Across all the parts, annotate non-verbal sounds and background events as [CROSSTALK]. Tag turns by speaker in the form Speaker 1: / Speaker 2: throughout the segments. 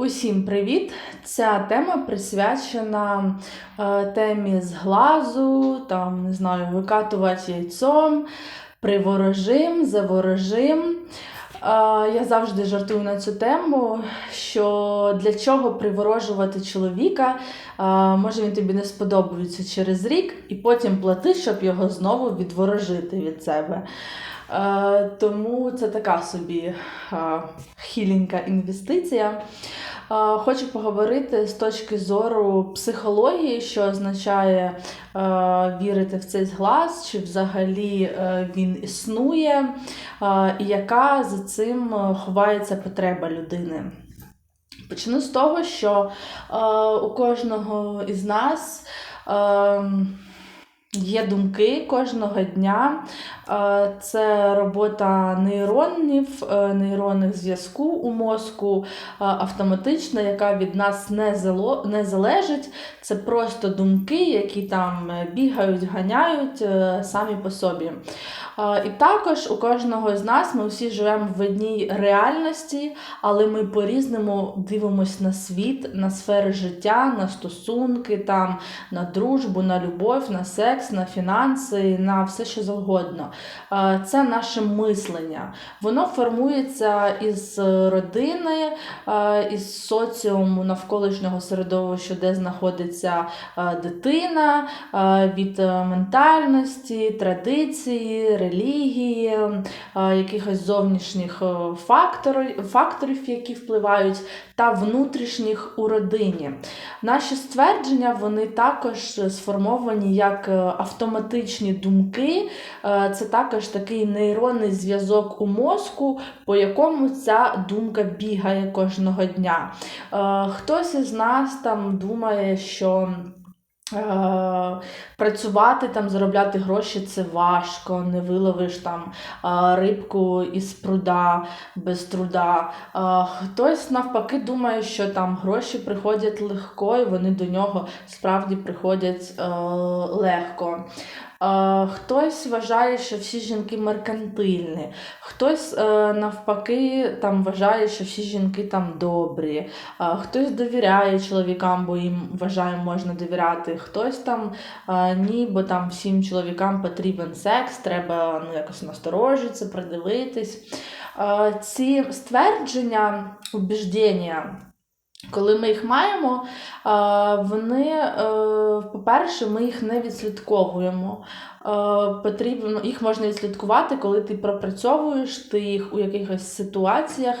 Speaker 1: Усім привіт! Ця тема присвячена е, темі зглазу, там, не знаю, викатувати яйцом, приворожим, заворожим. Е, я завжди жартую на цю тему, що для чого приворожувати чоловіка, е, може він тобі не сподобається через рік, і потім плати, щоб його знову відворожити від себе. Е, тому це така собі е, хіленька інвестиція. Е, Хочу поговорити з точки зору психології, що означає е, вірити в цей зглаз, чи взагалі е, він існує, і яка за цим ховається потреба людини. Почну з того, що у кожного із нас. Є думки кожного дня. Е, Це робота нейронів, е, нейронних зв'язку у мозку е, автоматична, яка від нас не залежить. Це просто думки, які там бігають, ганяють самі по собі. І також у кожного з нас ми всі живемо в одній реальності, але ми по-різному дивимося на світ, на сфери життя, на стосунки, там, на дружбу, на любов, на секс, на фінанси, на все що завгодно. Це наше мислення. Воно формується із родини, із соціуму навколишнього середовища, де знаходиться дитина, від е, ментальності, традиції, релігії, якихось зовнішніх е, факторів, факторів, які впливають, та внутрішніх у родині. Наші ствердження вони також сформовані як е, автоматичні думки. Е, Це також такий нейронний зв'язок у мозку, по якому ця думка бігає кожного дня. Е, Хтось із нас там думає, що. Е, Працювати там, заробляти гроші це важко, не виловиш там е, рибку із пруда без труда. Е, Хтось навпаки думає, що там гроші приходять легко, і вони до нього справді приходять легко. Е, Хтось вважає, що всі жінки меркантильні, хтось е, навпаки там вважає, що всі жінки там добрі, е, хтось довіряє чоловікам, бо їм вважає, можна довіряти, хтось там ні, бо там всім чоловікам потрібен секс, треба ну, якось насторожитися, придивитись. Ці ствердження, убіждення, коли ми їх маємо, е, вони, е, по-перше, ми їх не відслідковуємо. Е, Потрібно, їх можна відслідкувати, коли ти пропрацьовуєш, ти їх у якихось ситуаціях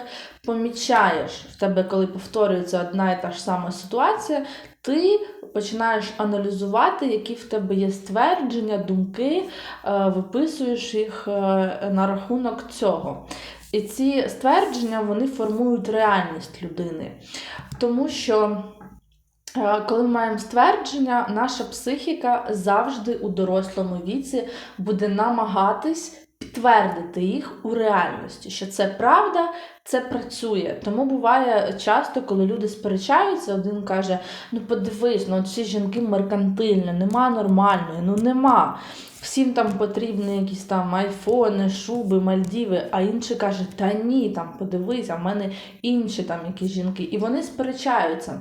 Speaker 1: помічаєш. В тебе, коли повторюється одна і та ж сама ситуація, ти починаєш аналізувати, які в тебе є ствердження, думки, виписуєш їх на рахунок цього. І ці ствердження вони формують реальність людини. Тому що, е, коли ми маємо ствердження, наша психіка завжди у дорослому віці буде намагатись підтвердити їх у реальності, що це правда, це працює. Тому буває часто, коли люди сперечаються, один каже: ну подивись, ну всі жінки меркантильні, нема нормальної, ну нема. Всім там потрібні якісь там айфони, шуби, Мальдіви, а інший каже, та ні, там подивись, а в мене інші там якісь жінки. І вони сперечаються.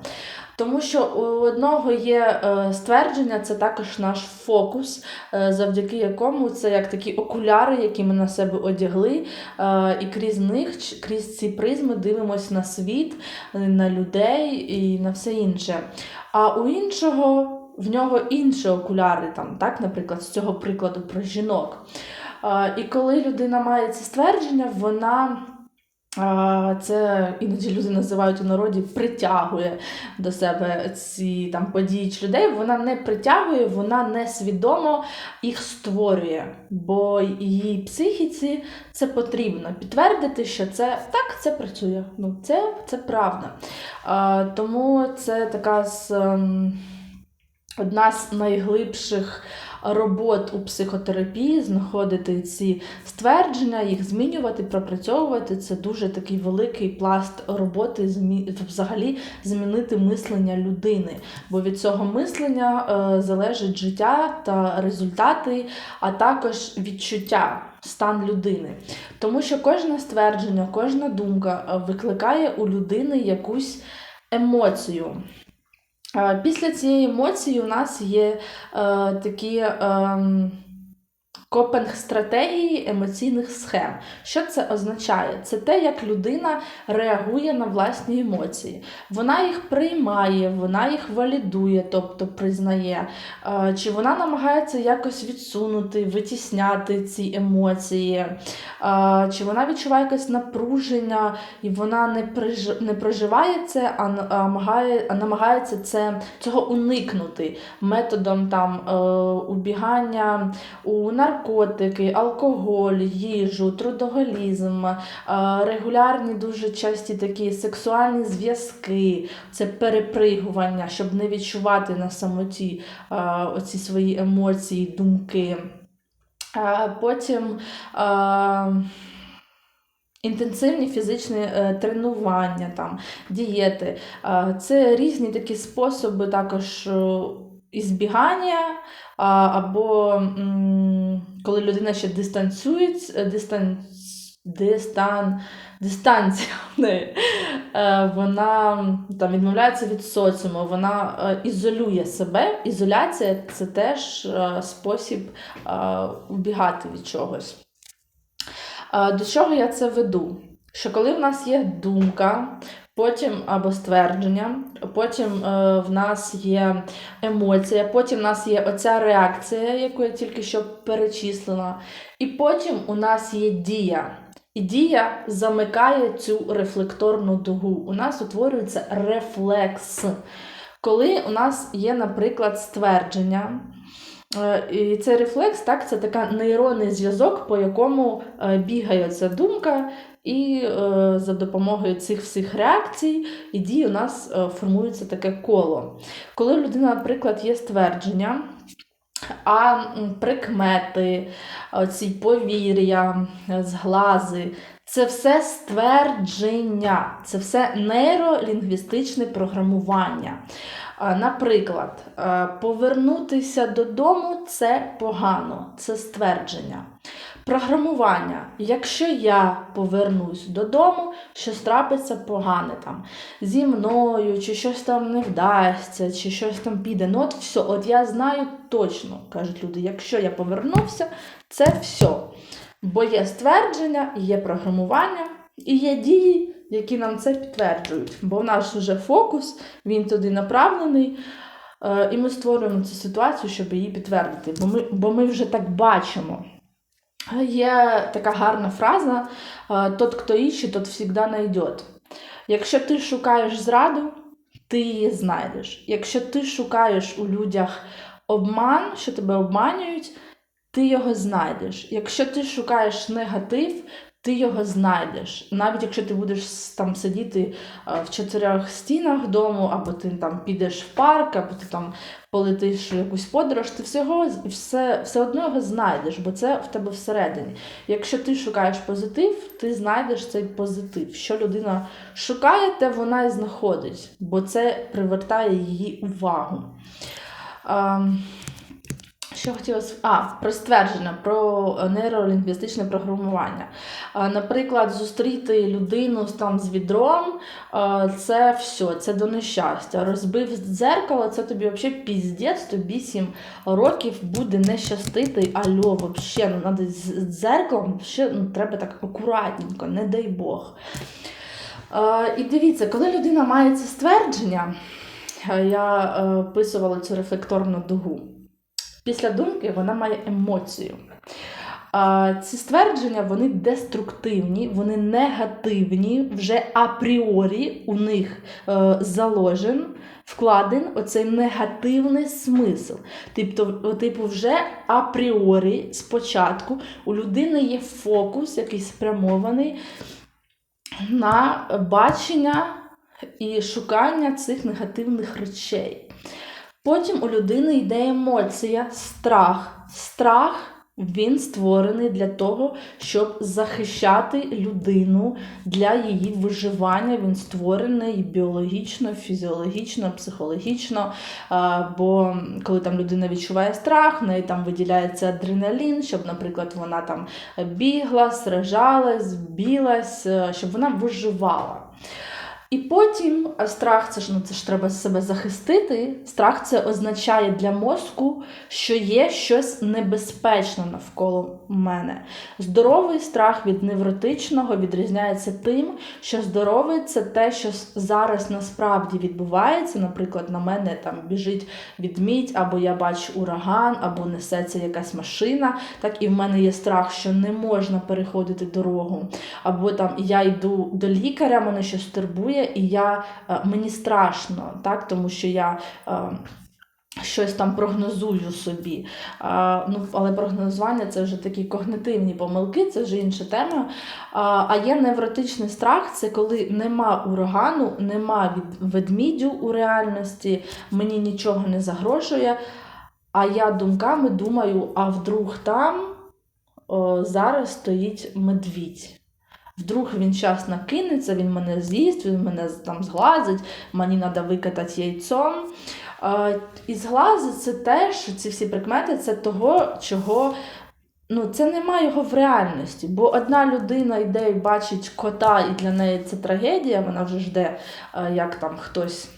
Speaker 1: Тому що у одного є е, ствердження, це також наш фокус, е, завдяки якому це як такі окуляри, які ми на себе одягли, е, і крізь них, крізь ці призми дивимося на світ, на людей і на все інше. А у іншого в нього інші окуляри, там, так, наприклад, з цього прикладу про жінок. І коли людина має ці ствердження, вона. Це іноді люди називають у народі притягує до себе ці там події чи людей. Вона не притягує, вона несвідомо їх створює, бо її психіці це потрібно підтвердити, що це так, це працює. Ну, це, це правда. Тому це така з. Одна з найглибших робот у психотерапії знаходити ці ствердження, їх змінювати, пропрацьовувати. Це дуже такий великий пласт роботи, взагалі змінити мислення людини. Бо від цього мислення е, залежить життя та результати, а також відчуття, стан людини. Тому що кожне ствердження, кожна думка е, викликає у людини якусь емоцію. Е, Після цієї емоції у нас є е, такі е, копинг стратегії емоційних схем. Що це означає? Це те, як людина реагує на власні емоції. Вона їх приймає, вона їх валідує, тобто признає, е, чи вона намагається якось відсунути, витісняти ці емоції, е, чи вона відчуває якесь напруження, і вона не не проживає це, а намагає- намагається це, цього уникнути методом там, е, убігання у наркотики, алкоголь, їжу, трудоголізм, е, регулярні дуже часті такі сексуальні зв'язки, це перепригування, щоб не відчувати на самоті е, оці свої емоції, думки. Е, Потім інтенсивні фізичні тренування, там, дієти. Це різні такі способи також ізбігання, або коли людина ще дистанціюється, дистан, дистан, дистанція в е, вона там, відмовляється від соціуму, вона е, ізолює себе. Ізоляція це теж е, спосіб е, убігати від чогось. Е, До чого я це веду? Що коли в нас є думка, потім або ствердження, потім е, в нас є емоція, потім в нас є оця реакція, яку я тільки що перечислила, і потім у нас є дія. І дія замикає цю рефлекторну дугу. У нас утворюється рефлекс. Коли у нас є, наприклад, ствердження, Е, І цей рефлекс, так, це така нейронний зв'язок, по якому е, бігає ця думка, і е, за допомогою цих всіх реакцій і дій у нас е, формується таке коло. Коли у людини, наприклад, є ствердження, а прикмети, ці повір'я, е, зглази, це все ствердження, це все нейролінгвістичне програмування. Наприклад, е, повернутися додому це погано, це ствердження. Програмування. Якщо я повернусь додому, щось трапиться погане там зі мною, чи щось там не вдасться, чи щось там піде. Ну от все, от я знаю точно, кажуть люди, якщо я повернувся, це все. Бо є ствердження, є програмування і є дії, які нам це підтверджують. Бо в нас вже фокус, він туди направлений. е, І ми створюємо цю ситуацію, щоб її підтвердити, бо ми, бо ми вже так бачимо. Є така гарна фраза: е, тот, хто іще, тот завжди знайде. Якщо ти шукаєш зраду, ти її знайдеш. Якщо ти шукаєш у людях обман, що тебе обманюють, ти його знайдеш. Якщо ти шукаєш негатив, ти його знайдеш. Навіть якщо ти будеш там сидіти е, в чотирьох стінах дому, або ти там підеш в парк, або ти там полетиш в якусь подорож, ти всього все, все одно його знайдеш, бо це в тебе всередині. Якщо ти шукаєш позитив, ти знайдеш цей позитив. Що людина шукає, те вона і знаходить, бо це привертає її увагу. Ем, що хотіла с- А, про ствердження, про е, нейролінгвістичне програмування. Наприклад, зустріти людину там з відром це все, це до нещастя. Розбив дзеркало, це тобі взагалі піздець, тобі 7 років буде не щастити. Альо, взагалі, ну треба з дзеркалом, вообще, ну, треба так акуратненько, не дай Бог. І дивіться, коли людина має це ствердження, е, я е, описувала цю рефлекторну дугу. Після думки вона має емоцію. Ці ствердження вони деструктивні, вони негативні, вже апріорі у них е, заложен, вкладен оцей негативний смисл. Тобто, типу, вже апріорі спочатку у людини є фокус, який спрямований на бачення і шукання цих негативних речей. Потім у людини йде емоція, страх. Страх він створений для того, щоб захищати людину для її виживання. Він створений біологічно, фізіологічно, психологічно. Бо коли там людина відчуває страх, в неї там виділяється адреналін, щоб, наприклад, вона там бігла, сражалась, білась, щоб вона виживала. І потім страх це ж ну це ж треба себе захистити. Страх це означає для мозку, що є щось небезпечне навколо мене. Здоровий страх від невротичного відрізняється тим, що здоровий це те, що зараз насправді відбувається. Наприклад, на мене там біжить відмідь, або я бачу ураган, або несеться якась машина. Так і в мене є страх, що не можна переходити дорогу. Або там я йду до лікаря, мене щось турбує і я, е, мені страшно, так, тому що я. е, Щось там прогнозую собі. А, ну, Але прогнозування це вже такі когнитивні помилки, це вже інша тема. А а є невротичний страх це коли нема урагану, нема від ведмідю у реальності, мені нічого не загрожує. А я думками думаю, а вдруг там о, зараз стоїть медвідь. Вдруг він час накинеться, він мене з'їсть, він мене там зглазить, мені треба викатати яйцом. І зглази це те, що ці всі прикмети це того, чого ну, це немає його в реальності. Бо одна людина йде і бачить кота, і для неї це трагедія, вона вже жде, як там хтось.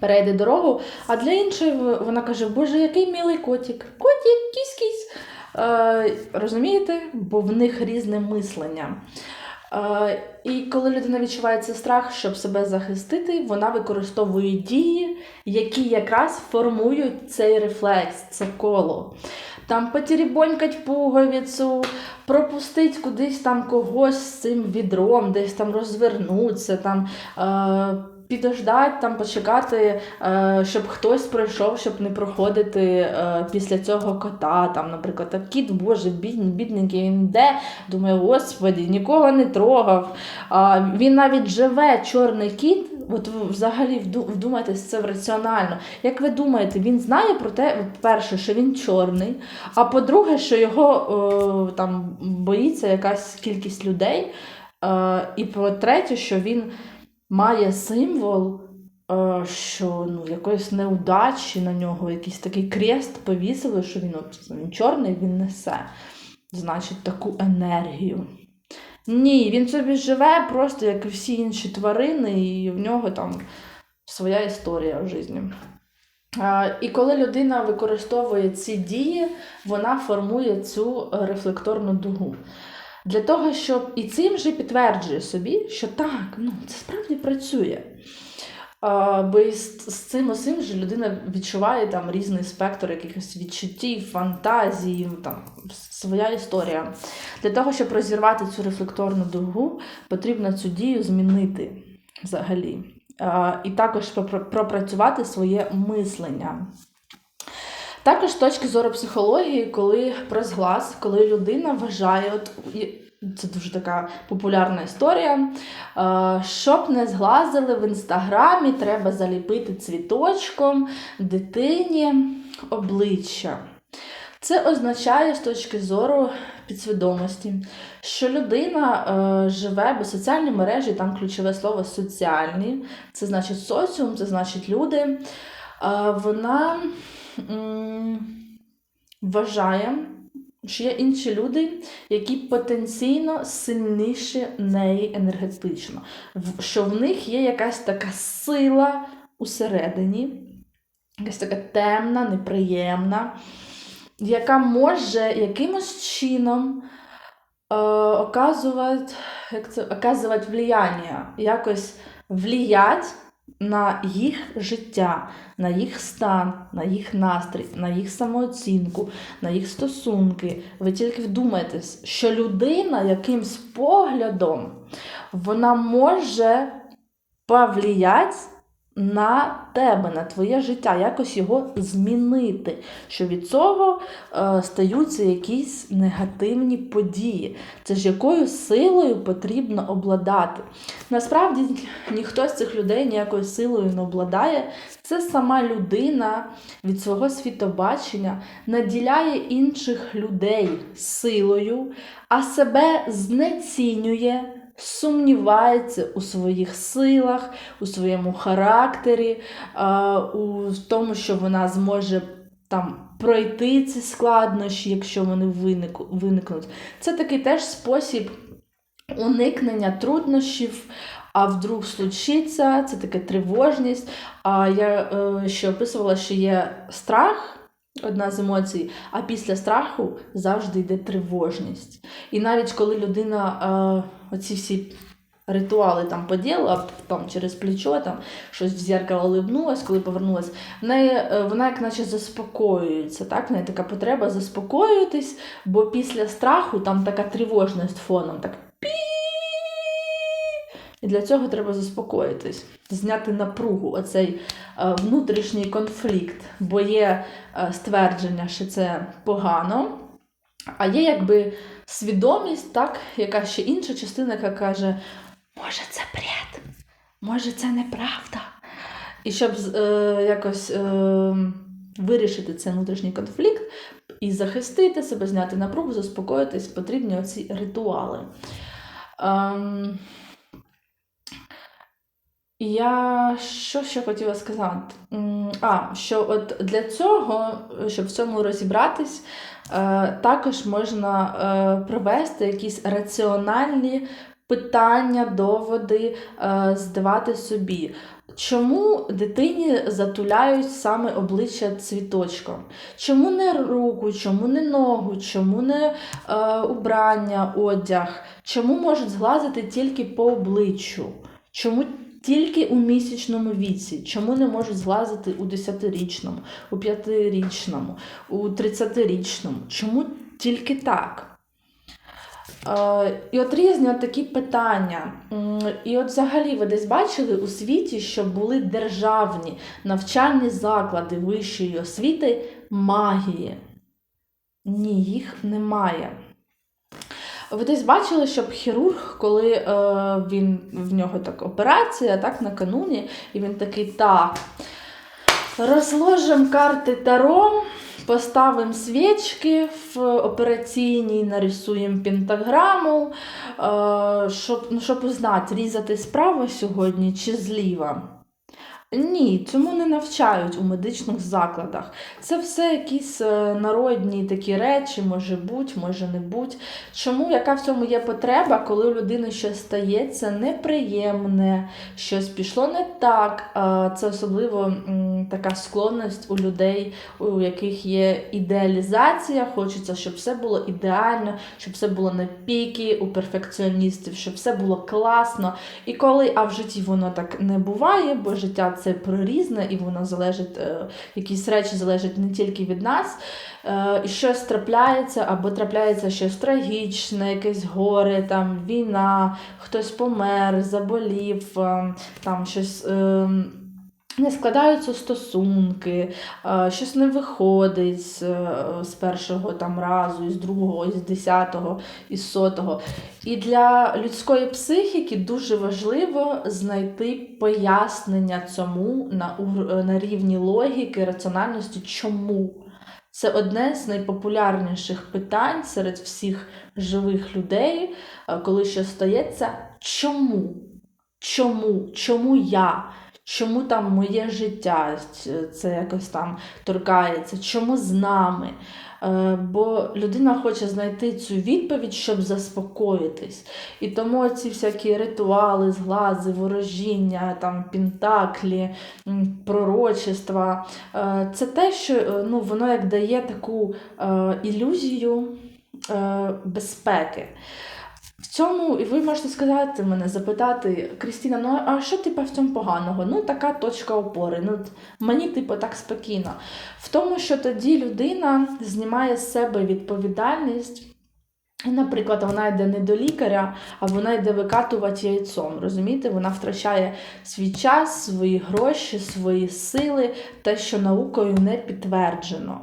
Speaker 1: Перейде дорогу, а для іншої вона каже, Боже, який милий котик. Котик, кісь-кісь. Е, Розумієте? Бо в них різне мислення. Е, і коли людина відчуває цей страх, щоб себе захистити, вона використовує дії, які якраз формують цей рефлекс, це коло. Там потірібонькать пуговицю, пропустить кудись там когось з цим відром, десь там розвернутися. там... Е, підождати, там почекати, е, щоб хтось пройшов, щоб не проходити е, після цього кота. Там, Наприклад, так кіт, боже, бідний, бідненький, він йде, думає, господі, нікого не трогав. Він навіть живе, чорний кіт. От взагалі вдумайтесь це раціонально. Як ви думаєте, він знає про те, перше, що він чорний, а по-друге, що його о, там боїться якась кількість людей. Е, і по-третє, що він має символ, е, що ну, якоїсь неудачі на нього, якийсь такий крест повісили, що він, от, він чорний, він несе. Значить, таку енергію. Ні, він собі живе просто, як і всі інші тварини, і в нього там своя історія в житті. І коли людина використовує ці дії, вона формує цю рефлекторну дугу. Для того, щоб і цим же підтверджує собі, що так, ну це справді працює. А, Бо з, з цим усім же людина відчуває там різний спектр якихось відчуттів, фантазій, там своя історія. Для того, щоб розірвати цю рефлекторну дугу, потрібно цю дію змінити взагалі. А, І також пропрацювати своє мислення. Також з точки зору психології, коли про зглаз, коли людина вважає, от це дуже така популярна історія. Щоб не зглазили в інстаграмі, треба заліпити цвіточком дитині обличчя. Це означає з точки зору підсвідомості, що людина е, живе, бо соціальні мережі, там ключове слово соціальні, це значить соціум, це значить люди. Е, вона вважає, що є інші люди, які потенційно сильніші неї енергетично, що в них є якась така сила усередині, якась така темна, неприємна, яка може якимось чином е, оказувати, як це, оказувати влияння, якось влиять на їх життя, на їх стан, на їх настрій, на їх самооцінку, на їх стосунки. Ви тільки вдумайтесь, що людина якимсь поглядом вона може повлияти на тебе, на твоє життя, якось його змінити, що від цього е, стаються якісь негативні події. Це ж якою силою потрібно обладати. Насправді ніхто з цих людей ніякою силою не обладає. Це сама людина від свого світобачення наділяє інших людей силою, а себе знецінює сумнівається у своїх силах, у своєму характері, у тому, що вона зможе там пройти ці складнощі, якщо вони виникнуть. Це такий теж спосіб уникнення труднощів. а вдруг случиться, це таке тривожність. А я е, ще описувала, що є страх. Одна з емоцій, а після страху завжди йде тривожність. І навіть коли людина е, оці всі ритуали там поділа, там через плечо, там щось в зеркало либнулась, коли повернулась, в неї е, вона як наче заспокоюється. Так? В неї така потреба заспокоюватись, бо після страху там така тривожність фоном, так. І для цього треба заспокоїтись, зняти напругу, оцей е, внутрішній конфлікт, бо є е, ствердження, що це погано, а є якби свідомість, так, яка ще інша частина, яка каже, може це бред, може це неправда. І щоб е, якось е, вирішити цей внутрішній конфлікт і захистити себе, зняти напругу, заспокоїтись, потрібні оці ритуали. Ем, я що ще хотіла сказати? А, що от для цього, щоб в цьому розібратись, е, також можна е, провести якісь раціональні питання, доводи, е, здавати собі. Чому дитині затуляють саме обличчя цвіточком? Чому не руку, чому не ногу, чому не е, убрання, одяг? Чому можуть зглазити тільки по обличчю? Чому тільки у місячному віці? Чому не можуть зглазити у 10-річному, у 5-річному, у 30-річному? Чому тільки так? Е, і от різні от такі питання. І от взагалі ви десь бачили у світі, що були державні навчальні заклади вищої освіти магії. Ні, їх немає. Ви десь бачили, щоб хірург, коли е, він в нього так операція, так накануні, і він такий так. Розложимо карти Таро, поставимо свічки в операційній, нарисуємо пентаграму, е, щоб, ну, щоб узнати, різати справа сьогодні чи зліва. Ні, цьому не навчають у медичних закладах. Це все якісь е, народні такі речі, може бути, може не бути. Чому яка в цьому є потреба, коли у людини щось стається неприємне, щось пішло не так? Е, Це особливо така склонність у людей, у яких є ідеалізація. Хочеться, щоб все було ідеально, щоб все було на піки у перфекціоністів, щоб все було класно. І коли, а в житті воно так не буває, бо життя це прорізна, і воно залежить, е, якісь речі залежать не тільки від нас. Е, І щось трапляється, або трапляється щось трагічне, якесь горе, там війна, хтось помер, заболів, е, там щось. Е, Не складаються стосунки, е, щось не виходить з, е, з першого там разу, із другого, із десятого, із сотого. І для людської психіки дуже важливо знайти пояснення цьому на, на рівні логіки, раціональності, чому. Це одне з найпопулярніших питань серед всіх живих людей, е, коли щось стається. Чому? Чому? Чому я? Чому там моє життя це якось там торкається? Чому з нами? Е, Бо людина хоче знайти цю відповідь, щоб заспокоїтись. І тому ці всякі ритуали, зглази, ворожіння, там, пентаклі, м, пророчества, е, це те, що е, ну, воно як дає таку е, ілюзію е, безпеки. В цьому, і ви можете сказати мене, запитати, Крістіна, ну а що типу, в цьому поганого? Ну, така точка опори. Ну, мені, типу, так спокійно. В тому, що тоді людина знімає з себе відповідальність. Наприклад, вона йде не до лікаря, а вона йде викатувати яйцом. Розумієте, вона втрачає свій час, свої гроші, свої сили, те, що наукою не підтверджено.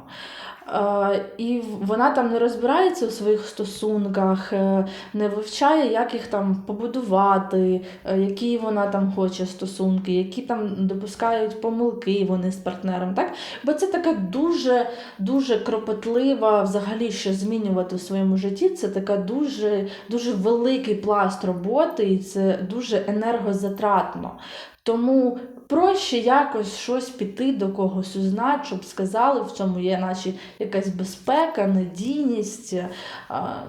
Speaker 1: Е, і вона там не розбирається у своїх стосунках, е, не вивчає, як їх там побудувати, е, які вона там хоче стосунки, які там допускають помилки вони з партнером. Так? Бо це така дуже, дуже кропотлива, взагалі, що змінювати в своєму житті. Це така дуже, дуже великий пласт роботи, і це дуже енергозатратно. Тому проще якось щось піти до когось узнати, щоб сказали, в цьому є наче якась безпека, надійність,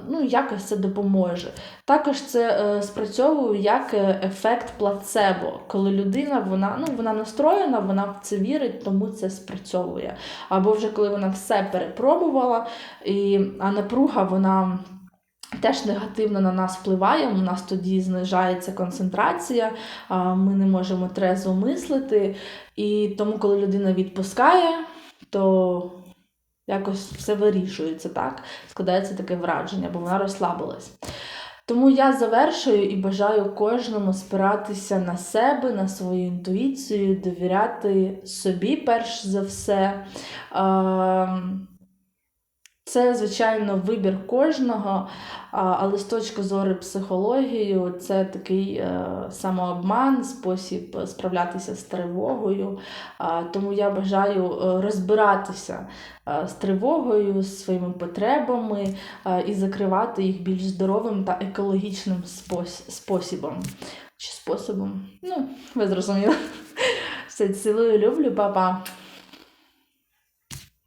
Speaker 1: ну якось це допоможе. Також це е, спрацьовує як е, ефект плацебо, коли людина вона, ну, вона настроєна, вона в це вірить, тому це спрацьовує. Або вже коли вона все перепробувала, і, а напруга вона. Теж негативно на нас впливає, у нас тоді знижається концентрація, ми не можемо трезво мислити. І тому, коли людина відпускає, то якось все вирішується, так? Складається таке враження, бо вона розслабилась. Тому я завершую і бажаю кожному спиратися на себе, на свою інтуїцію, довіряти собі перш за все. Це, звичайно, вибір кожного, але з точки зору психології, це такий е, самообман, спосіб справлятися з тривогою. Тому я бажаю е, розбиратися е, з тривогою, з своїми потребами і закривати їх більш здоровим та екологічним спос- спосібом. Чи способом? Ну, ви зрозуміли. [LAUGHS] Все, цілую, люблю, па-па.